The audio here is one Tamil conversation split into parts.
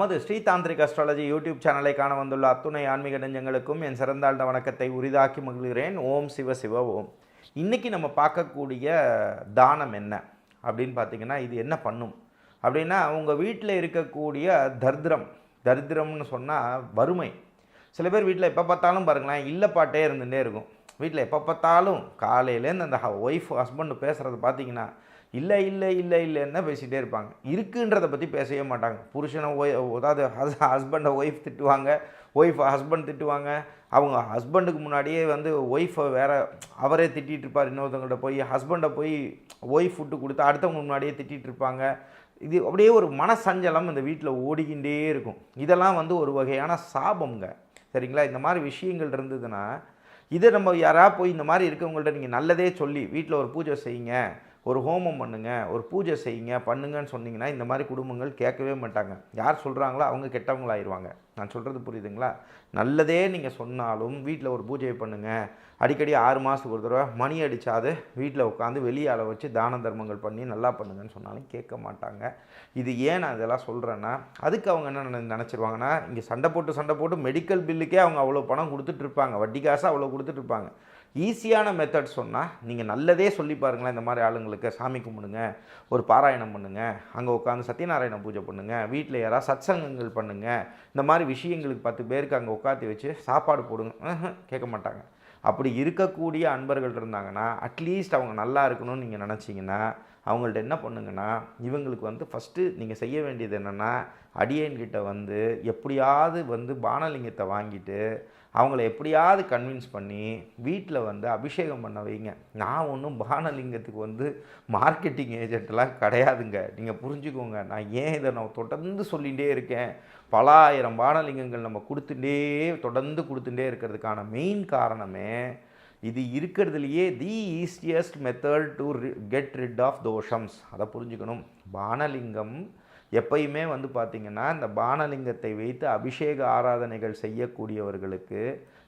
நமது ஸ்ரீதாந்திரிக் அஸ்ட்ராலஜி யூடியூப் சேனலை காண வந்துள்ள அத்துணை ஆன்மீக நெஞ்சங்களுக்கும் என் சிறந்தாழ்ந்த வணக்கத்தை உரிதாக்கி மகிழ்கிறேன். ஓம் சிவ சிவ ஓம். இன்றைக்கி நம்ம பார்க்கக்கூடிய தானம் என்ன அப்படின்னு பார்த்தீங்கன்னா இது என்ன பண்ணும்? அப்படின்னா உங்கள் வீட்டில் இருக்கக்கூடிய தரித்திரம். தரித்திரம்னு சொன்னால் வறுமை. சில பேர் வீட்டில் எப்போ பார்த்தாலும் பாருங்களேன் இல்லை பாட்டே இருந்துகிட்டே இருக்கும். வீட்டில் எப்போ பார்த்தாலும் காலையிலேருந்து அந்த ஒய்ஃப் ஹஸ்பண்டு பேசுகிறத பார்த்தீங்கன்னா இல்லை இல்லை இல்லை இல்லைன்னு தான் பேசிகிட்டே இருப்பாங்க. இருக்குன்றதை பற்றி பேசவே மாட்டாங்க. புருஷனை ஒய் அதாவது ஹஸ் ஹஸ்பண்டை ஒய்ஃப் திட்டுவாங்க. ஒய்ஃப் ஹஸ்பண்ட் திட்டுவாங்க. அவங்க ஹஸ்பண்டுக்கு முன்னாடியே வந்து ஒய்ஃபை வேற அவரே திட்டிகிட்டு இருப்பார். இன்னொருத்தவங்கள்ட்ட போய் ஹஸ்பண்டை போய் ஒய்ஃப் ஃபுட்டு கொடுத்து அடுத்தவங்க முன்னாடியே திட்டிகிட்டு இருப்பாங்க. இது அப்படியே ஒரு மனசஞ்சலம் இந்த வீட்டில் ஓடிக்கிட்டே இருக்கும். இதெல்லாம் வந்து ஒரு வகையான சாபம்ங்க. சரிங்களா? இந்த மாதிரி விஷயங்கள் இருந்ததுன்னா இதை நம்ம யாராவது போய் இந்த மாதிரி இருக்கவங்கள்ட்ட நீங்கள் நல்லதே சொல்லி வீட்டில் ஒரு பூஜை செய்யுங்க. ஒரு ஹோமம் பண்ணுங்க ஒரு பூஜை செய்யுங்க பண்ணுங்கன்னு சொன்னீங்கன்னா இந்த மாதிரி குடும்பங்கள் கேட்கவே மாட்டாங்க. யார் சொல்கிறாங்களோ அவங்க கெட்டவங்களாயிருவாங்க. நான் சொல்கிறது புரியுதுங்களா? நல்லதே நீங்கள் சொன்னாலும் வீட்டில் ஒரு பூஜையை பண்ணுங்கள் அடிக்கடி ஆறு மாதத்துக்கு ஒரு தடவை மணி அடித்தாது வீட்டில் உட்காந்து வெளியால் வச்சு தான தர்மங்கள் பண்ணி நல்லா பண்ணுங்கன்னு சொன்னாலும் கேட்க மாட்டாங்க. இது ஏன் நான் இதெல்லாம் சொல்கிறேன்னா அதுக்கு அவங்க என்ன நினச்சிருவாங்கன்னா இங்கே சண்டை போட்டு சண்டை போட்டு மெடிக்கல் பில்லுக்கே அவங்க அவ்வளோ பணம் கொடுத்துட்ருப்பாங்க வட்டி காசு அவ்வளோ கொடுத்துட்ருப்பாங்க ஈஸியான மெத்தட் சொன்னால் நீங்கள் நல்லதே சொல்லி பாருங்களேன் இந்த மாதிரி ஆளுங்களுக்கு. சாமி கும்பிடுங்க ஒரு பாராயணம் பண்ணுங்கள் அங்கே உட்காந்து சத்யநாராயண பூஜை பண்ணுங்கள் வீட்டில் யாராவது சத்சங்கங்கள் பண்ணுங்கள் இந்த மாதிரி விஷயங்களுக்கு பத்து பேருக்கு அங்கே உட்காந்து வச்சு சாப்பாடு போடுங்க. கேட்க மாட்டாங்க. அப்படி இருக்கக்கூடிய அன்பர்கள் இருந்தாங்கன்னா அட்லீஸ்ட் அவங்க நல்லா இருக்கணும்னு நீங்கள் நினச்சிங்கன்னா அவங்கள்ட்ட என்ன பண்ணுங்கன்னா இவங்களுக்கு வந்து ஃபஸ்ட்டு நீங்கள் செய்ய வேண்டியது என்னென்னா அடியன்கிட்ட வந்து எப்படியாவது வந்து பானலிங்கத்தை வாங்கிட்டு அவங்கள எப்படியாவது கன்வின்ஸ் பண்ணி வீட்டில் வந்து அபிஷேகம் பண்ண வைங்க. நான் ஒன்றும் பானலிங்கத்துக்கு வந்து மார்க்கெட்டிங் ஏஜென்ட்லாம் கிடையாதுங்க. நீங்கள் புரிஞ்சுக்கோங்க. நான் ஏன் இதை நான் தொடர்ந்து சொல்லிகிட்டே இருக்கேன்? பல ஆயிரம் பானலிங்கங்கள் நம்ம கொடுத்துட்டே தொடர்ந்து கொடுத்துட்டே இருக்கிறதுக்கான மெயின் காரணமே இது இருக்கிறதுலையே the easiest method to get rid of தோஷம்ஸ் அதை புரிஞ்சுக்கணும். பானலிங்கம் எப்பயுமே வந்து பார்த்திங்கன்னா இந்த பானலிங்கத்தை வைத்து அபிஷேக ஆராதனைகள் செய்யக்கூடியவர்களுக்கு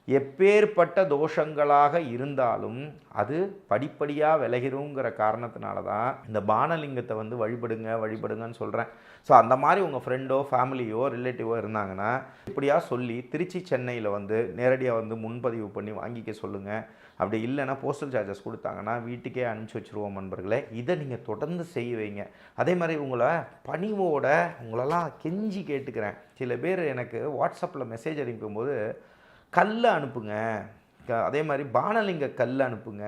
எப்பேற்பட்ட தோஷங்களாக இருந்தாலும் அது படிப்படியாக விலகிருங்கிற காரணத்தினால தான் இந்த பானலிங்கத்தை வந்து வழிபடுங்க வழிபடுங்கன்னு சொல்கிறேன் ஸோ அந்த மாதிரி உங்கள் ஃப்ரெண்டோ ஃபேமிலியோ ரிலேட்டிவோ இருந்தாங்கன்னா இப்படியா சொல்லி திருச்சி சென்னையில் வந்து நேரடியாக வந்து முன்பதிவு பண்ணி வாங்கிக்க சொல்லுங்கள் அப்படி இல்லைன்னா போஸ்டல் சார்ஜஸ் கொடுத்தாங்கன்னா வீட்டுக்கே அனுப்பிச்சி வச்சுருவோம் நண்பர்களே. இதை நீங்கள் தொடர்ந்து செய்வீங்க அதே மாதிரி உங்களை பணிவோட உங்களெல்லாம் கெஞ்சி கேட்டுக்கிறேன். சில பேர் எனக்கு வாட்ஸ்அப்பில் மெசேஜ் அனுப்பும்போது கல் அனுப்புங்க. அதே மாதிரி பானலிங்க கல் அனுப்புங்க.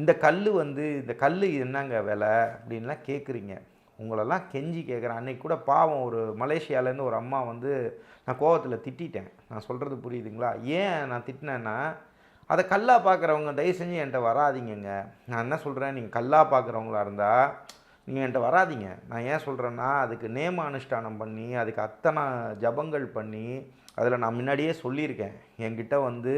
இந்த கல் வந்து இந்த கல் என்னங்க விலை அப்படின்லாம் கேட்குறீங்க. உங்களெல்லாம் கெஞ்சி கேட்குறேன். அன்னைக்கு கூட பாவம் ஒரு மலேசியாலேருந்து ஒரு அம்மா வந்து நான் கோவத்தில் திட்டிட்டேன். நான் சொல்கிறது புரியுதுங்களா? ஏன் நான் திட்டினேன்னா அதை கல்லா பார்க்குறவங்க தயவு செஞ்சு என்கிட்ட வராதீங்கங்க. நான் என்ன சொல்கிறேன் நீங்கள் கல்லா பார்க்குறவங்களா இருந்தால் நீங்கள் என்கிட்ட வராதீங்க. நான் ஏன் சொல்கிறேன்னா அதுக்கு நேம அனுஷ்டானம் பண்ணி அதுக்கு அத்தனை ஜபங்கள் பண்ணி அதில் நான் முன்னாடியே சொல்லியிருக்கேன். என்கிட்ட வந்து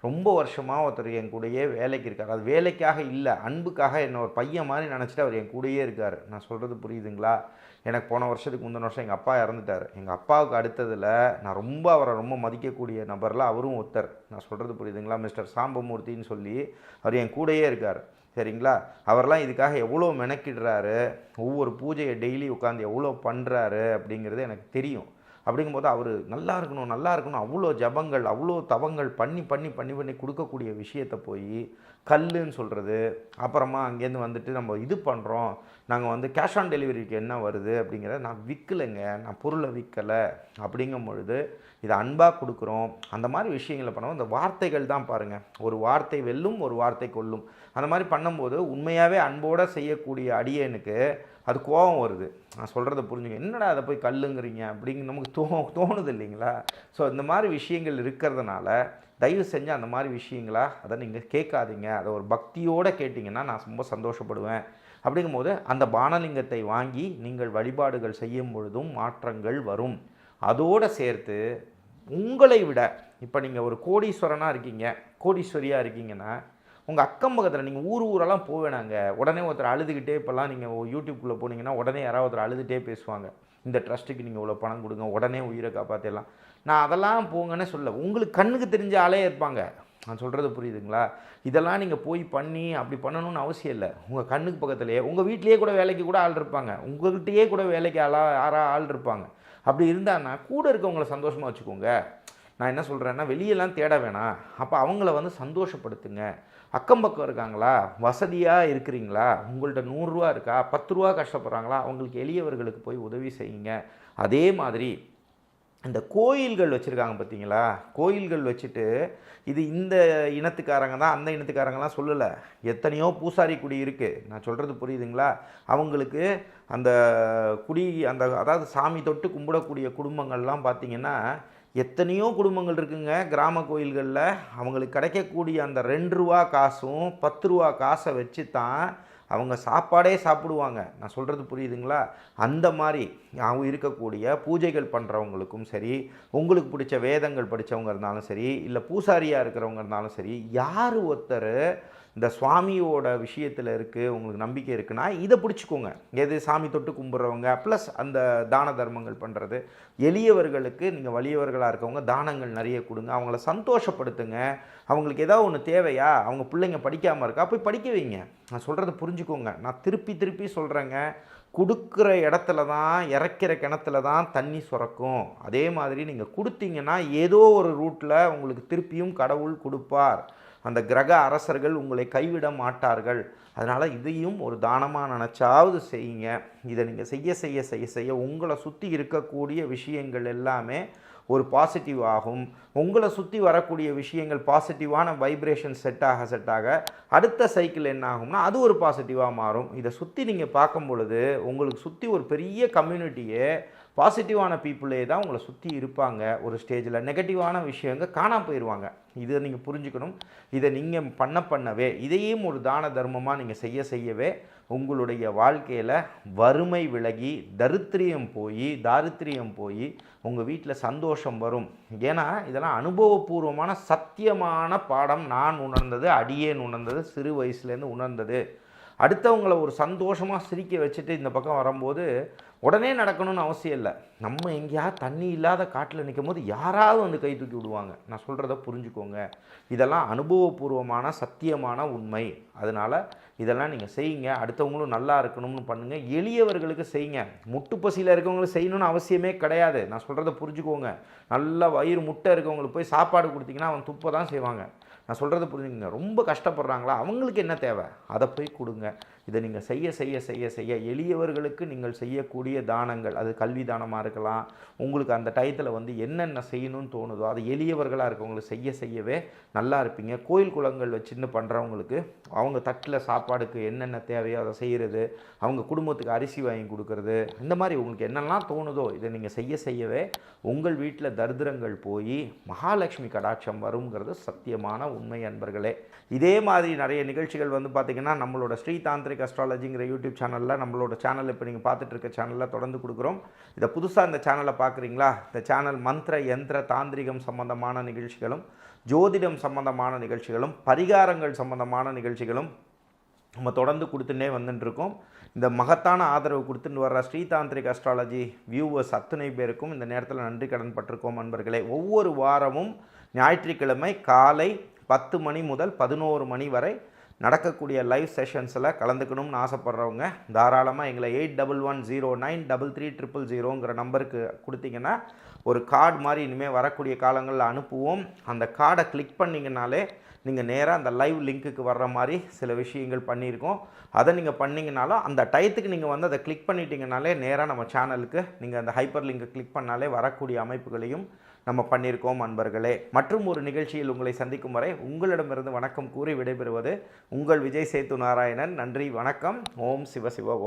ரொம்ப வருஷமாக ஒருத்தர் என் கூடயே வேலைக்கு இருக்கார். அது வேலைக்காக இல்லை அன்புக்காக என்னை ஒரு பையன் மாதிரி நினச்சிட்டு அவர் என் கூடயே இருக்கார். நான் சொல்கிறது புரியுதுங்களா? எனக்கு போன வருஷத்துக்கு முந்தின வருஷம் எங்கள் அப்பா இறந்துட்டார். எங்கள் அப்பாவுக்கு அடுத்ததில் நான் ரொம்ப அவரை ரொம்ப மதிக்கக்கூடிய நபரில் அவரும் ஒருத்தர். நான் சொல்கிறது புரியுதுங்களா? மிஸ்டர் சாம்பமூர்த்தின்னு சொல்லி அவர் என் கூடயே இருக்கார். சரிங்களா? அவர்லாம் இதுக்காக எவ்வளோ மெனக்கிடுறாரு? ஒவ்வொரு பூஜையை டெய்லி உட்காந்து எவ்வளோ பண்ணுறாரு அப்படிங்கிறது எனக்கு தெரியும். அப்படிங்கும்போது அவர் நல்லா இருக்கணும் நல்லா இருக்கணும். அவ்வளோ ஜபங்கள் அவ்வளோ தவங்கள் பண்ணி பண்ணி பண்ணி பண்ணி கொடுக்கக்கூடிய விஷயத்தை போய் கல்லுன்னு சொல்கிறது அப்புறமா அங்கேருந்து வந்துட்டு நம்ம இது பண்ணுறோம் நாங்கள் வந்து கேஷ் ஆன் டெலிவரிக்கு என்ன வருது அப்படிங்கிறத நான் விற்கலைங்க நான் பொருளை விற்கலை அப்படிங்கும் பொழுது இதை அன்பாக கொடுக்குறோம். அந்த மாதிரி விஷயங்களை பண்ணுவோம் இந்த வார்த்தைகள் தான் பாருங்கள் ஒரு வார்த்தை வெல்லும் ஒரு வார்த்தை கொல்லும். அந்த மாதிரி பண்ணும்போது உண்மையாகவே அன்போடு செய்யக்கூடிய அடியனுக்கு அது கோபம் வருது. நான் சொல்கிறத புரிஞ்சுங்க. என்னடா அதை போய் கல்லுங்கிறீங்க? அப்படிங்கிற நமக்கு தோ தோணுது இல்லைங்களா? ஸோ இந்த மாதிரி விஷயங்கள் இருக்கிறதுனால தயவு செஞ்சு அந்த மாதிரி விஷயங்களா அதை நீங்கள் கேட்காதீங்க. அதை ஒரு பக்தியோடு கேட்டிங்கன்னா நான் ரொம்ப சந்தோஷப்படுவேன். அப்படிங்கும்போது அந்த பானலிங்கத்தை வாங்கி நீங்கள் வழிபாடுகள் செய்யும் பொழுதும் மாற்றங்கள் வரும். அதோடு சேர்த்து உங்களை விட இப்போ நீங்கள் ஒரு கோடீஸ்வரனாக இருக்கீங்க கோடீஸ்வரியாக இருக்கீங்கன்னா உங்கள் அக்கம் பக்கத்தில் நீங்கள் ஊர் ஊரெல்லாம் போவேணாங்க உடனே ஒருத்தர் அழுதுகிட்டே இப்போல்லாம் நீங்கள் யூடியூப்குள்ளே போனீங்கன்னா உடனே யாராவது ஒருத்தர் அழுதுகிட்டே பேசுவாங்க. இந்த ட்ரஸ்ட்டுக்கு நீங்கள் இவ்வளோ பணம் கொடுங்க உடனே உயிரை காப்பாற்றிடலாம் நான் அதெல்லாம் போங்கன்னே சொல்ல உங்களுக்கு கண்ணுக்கு தெரிஞ்ச ஆளே இருப்பாங்க. நான் சொல்கிறது புரியுதுங்களா? இதெல்லாம் நீங்கள் போய் பண்ணி அப்படி பண்ணணும்னு அவசியம் இல்லை. உங்கள் கண்ணுக்கு பக்கத்துலேயே உங்கள் வீட்லேயே கூட வேலைக்கு கூட ஆள் இருப்பாங்க. உங்கள்கிட்டயே கூட வேலைக்கு ஆளா யாராக ஆள் இருப்பாங்க. அப்படி இருந்தான்னா கூட இருக்கவங்களை சந்தோஷமாக வச்சுக்கோங்க. நான் என்ன சொல்கிறேன்னா வெளியெல்லாம் தேட வேணாம். அப்போ அவங்கள வந்து சந்தோஷப்படுத்துங்க. அக்கம் பக்கம் இருக்காங்களா? வசதியாக இருக்கிறீங்களா? உங்கள்கிட்ட நூறுரூவா இருக்கா? பத்து ரூபா கஷ்டப்படுறாங்களா? அவங்களுக்கு எளியவர்களுக்கு போய் உதவி செய்யுங்க. அதே மாதிரி இந்த கோயில்கள் வச்சுருக்காங்க பார்த்தீங்களா கோயில்கள் வச்சுட்டு இது இந்த இனத்துக்காரங்க தான் அந்த இனத்துக்காரங்கலாம் சொல்லலை. எத்தனையோ பூசாரி குடி இருக்குது நான் சொல்கிறது புரியுதுங்களா? அவங்களுக்கு அந்த குடி அந்த அதாவது சாமி தொட்டு கும்பிடக்கூடிய குடும்பங்கள்லாம் பார்த்திங்கன்னா எத்தனையோ குடும்பங்கள் இருக்குங்க. கிராம கோயில்களில் அவங்களுக்கு கிடைக்கக்கூடிய அந்த ரெண்டு ரூபா காசும் பத்து ரூபா காசை வச்சு தான் அவங்க சாப்பாடே சாப்பிடுவாங்க. நான் சொல்கிறது புரியுதுங்களா? அந்த மாதிரி அவங்க இருக்கக்கூடிய பூஜைகள் பண்ணுறவங்களுக்கும் சரி உங்களுக்கு பிடிச்ச வேதங்கள் படித்தவங்க இருந்தாலும் சரி இல்லை பூசாரியாக இருக்கிறவங்க இருந்தாலும் சரி யார் ஒருத்தர் இந்த சுவாமியோட விஷயத்தில் இருக்குது உங்களுக்கு நம்பிக்கை இருக்குன்னா இதை பிடிச்சிக்கோங்க. எது சாமி தொட்டு கும்பிட்றவங்க ப்ளஸ் அந்த தான தர்மங்கள் பண்ணுறது எளியவர்களுக்கு நீங்கள் வலியவர்களாக இருக்கவங்க தானங்கள் நிறைய கொடுங்க. அவங்கள சந்தோஷப்படுத்துங்க. அவங்களுக்கு ஏதாவது ஒன்று தேவையா? அவங்க பிள்ளைங்க படிக்காமல் இருக்கா? போய் படிக்க வைங்க. நான் சொல்கிறத புரிஞ்சுக்கோங்க. நான் திருப்பி திருப்பி சொல்கிறேங்க கொடுக்குற இடத்துல தான் இறக்கிற கிணத்துல தான் தண்ணி சுரக்கும். அதே மாதிரி நீங்கள் கொடுத்தீங்கன்னா ஏதோ ஒரு ரூட்டில் உங்களுக்கு திருப்பியும் கடவுள் கொடுப்பார். அந்த கிரக அரசர்கள் உங்களை கைவிட மாட்டார்கள். அதனால் இதையும் ஒரு தானமாக நினச்சாவது செய்யுங்க. இதை நீங்கள் செய்ய செய்ய செய்ய செய்ய உங்களை சுற்றி இருக்கக்கூடிய விஷயங்கள் எல்லாமே ஒரு பாசிட்டிவ் ஆகும். உங்களை சுற்றி வரக்கூடிய விஷயங்கள் பாசிட்டிவான வைப்ரேஷன் செட் ஆக செட் ஆக அடுத்த சைக்கிள் என்ன ஆகும்னா அது ஒரு பாசிட்டிவாக மாறும். இதை சுற்றி நீங்கள் பார்க்கும் பொழுது உங்களுக்கு சுற்றி ஒரு பெரிய கம்யூனிட்டியே பாசிட்டிவான பீப்புளே தான் உங்களை சுற்றி இருப்பாங்க ஒரு ஸ்டேஜில். நெகட்டிவான விஷயங்க காணாம போயிடுவாங்க இதை நீங்கள் புரிஞ்சுக்கணும். இதை நீங்கள் பண்ண பண்ணவே இதையும் ஒரு தான தர்மமாக நீங்கள் செய்ய செய்யவே உங்களுடைய வாழ்க்கையில் வறுமை விலகி தரித்திரியம் போய் தாரித்திரியம் போய் உங்கள் வீட்டில் சந்தோஷம் வரும். ஏன்னா இதெல்லாம் அனுபவபூர்வமான சத்தியமான பாடம் நான் உணர்ந்தது அடியேன் உணர்ந்தது சிறு வயசுலேருந்து உணர்ந்தது. அடுத்தவங்கள ஒரு சந்தோஷமாக சிரிக்க வச்சுட்டு இந்த பக்கம் வரும்போது உடனே நடக்கணும்னு அவசியம் இல்லை. நம்ம எங்கேயாவது தண்ணி இல்லாத காட்டில் நிற்கும் போது யாராவது வந்து கை தூக்கி விடுவாங்க. நான் சொல்கிறத புரிஞ்சுக்கோங்க. இதெல்லாம் அனுபவபூர்வமான சத்தியமான உண்மை. அதனால் இதெல்லாம் நீங்கள் செய்யுங்க. அடுத்தவங்களும் நல்லா இருக்கணும்னு பண்ணுங்கள் எளியவர்களுக்கு செய்யுங்க. முட்டு பசியில் இருக்கவங்களுக்கு செய்யணும்னு அவசியமே கிடையாது. நான் சொல்கிறத புரிஞ்சுக்கோங்க. நல்ல வயிறு முட்டை இருக்கவங்களுக்கு போய் சாப்பாடு கொடுத்தீங்கன்னா அவன் துப்பை தான் செய்வாங்க. நான் சொல்கிறத புரிஞ்சுக்கங்க. ரொம்ப கஷ்டப்படுறாங்களா? அவங்களுக்கு என்ன தேவை? அதை போய் கொடுங்க. இதை நீங்கள் செய்ய செய்ய செய்ய செய்ய எளியவர்களுக்கு நீங்கள் செய்யக்கூடிய தானங்கள். அது கல்வி தானமாக இருக்கலாம். உங்களுக்கு அந்த டயத்தில் வந்து என்னென்ன செய்யணும்னு தோணுதோ அது எளியவர்களாக இருக்கவங்களுக்கு செய்ய செய்யவே நல்லா இருப்பீங்க. கோயில் குளங்கள் வச்சுன்னு பண்ணுறவங்களுக்கு அவங்க தட்டில் சாப்பாடுக்கு என்னென்ன தேவையோ அதை செய்கிறது அவங்க குடும்பத்துக்கு அரிசி வாங்கி கொடுக்கறது இந்த மாதிரி உங்களுக்கு என்னெல்லாம் தோணுதோ இதை நீங்கள் செய்ய செய்யவே உங்கள் வீட்டில் தரித்திரங்கள் போய் மகாலட்சுமி கடாட்சம் வருங்கிறது சத்தியமான உண்மை அன்பர்களே. இதே மாதிரி நிறைய நிகழ்ச்சிகள் வந்து பார்த்திங்கன்னா நம்மளோட ஸ்ரீ தாந்திரிக் அஸ்ட்ராலஜிங்கிற யூடியூப் சேனலில் நம்மளோட சேனல் இப்போ நீங்கள் பார்த்துட்டு இருக்க சேனலில் தொடர்ந்து கொடுக்குறோம். இதை புதுசாக இந்த சேனலை பார்க்குறீங்களா? இந்த சேனல் மந்திர யந்திர தாந்திரிகம் சம்பந்தமான நிகழ்ச்சிகளும் ஜோதிடம் சம்பந்தமான நிகழ்ச்சிகளும் பரிகாரங்கள் சம்பந்தமான நிகழ்ச்சிகளும் நம்ம தொடர்ந்து கொடுத்துட்டே வந்துட்டுருக்கோம். இந்த மகத்தான ஆதரவு கொடுத்துட்டு வர்ற ஸ்ரீதாந்திரிக் அஸ்ட்ராலஜி வியூவர்ஸ் அத்துணை பேருக்கும் இந்த நேரத்தில் நன்றி கடன் பட்டிருக்கோம் நண்பர்களே. ஒவ்வொரு வாரமும் ஞாயிற்றுக்கிழமை காலை பத்து மணி முதல் பதினோரு மணி வரை நடக்கக்கூடிய லைவ் செஷன்ஸில் கலந்துக்கணும்னு ஆசைப்பட்றவங்க தாராளமாக எங்களை eight double one zero nine double three triple ஜீரோங்கிற நம்பருக்கு கொடுத்தீங்கன்னா ஒரு கார்டு மாதிரி இனிமேல் வரக்கூடிய காலங்களில் அனுப்புவோம். அந்த கார்டை கிளிக் பண்ணிங்கனாலே நீங்கள் நேராக அந்த லைவ் லிங்க்குக்கு வர்ற மாதிரி சில விஷயங்கள் பண்ணியிருக்கோம். அதை நீங்கள் பண்ணிங்கனாலும் அந்த டயத்துக்கு நீங்கள் வந்து அதை கிளிக் பண்ணிட்டீங்கனாலே நேராக நம்ம சேனலுக்கு நீங்கள் அந்த ஹைப்பர் லிங்கை கிளிக் பண்ணாலே வரக்கூடிய அமைப்புகளையும் நம்ம பண்ணியிருக்கோம் அன்பர்களே. மற்றும் ஒரு நிகழ்ச்சியில் உங்களை சந்திக்கும் வரை உங்களிடமிருந்து வணக்கம் கூறி விடைபெறுவது உங்கள் விஜய் சேத்து நாராயணன். நன்றி வணக்கம். ஓம் சிவ சிவ ஓம்.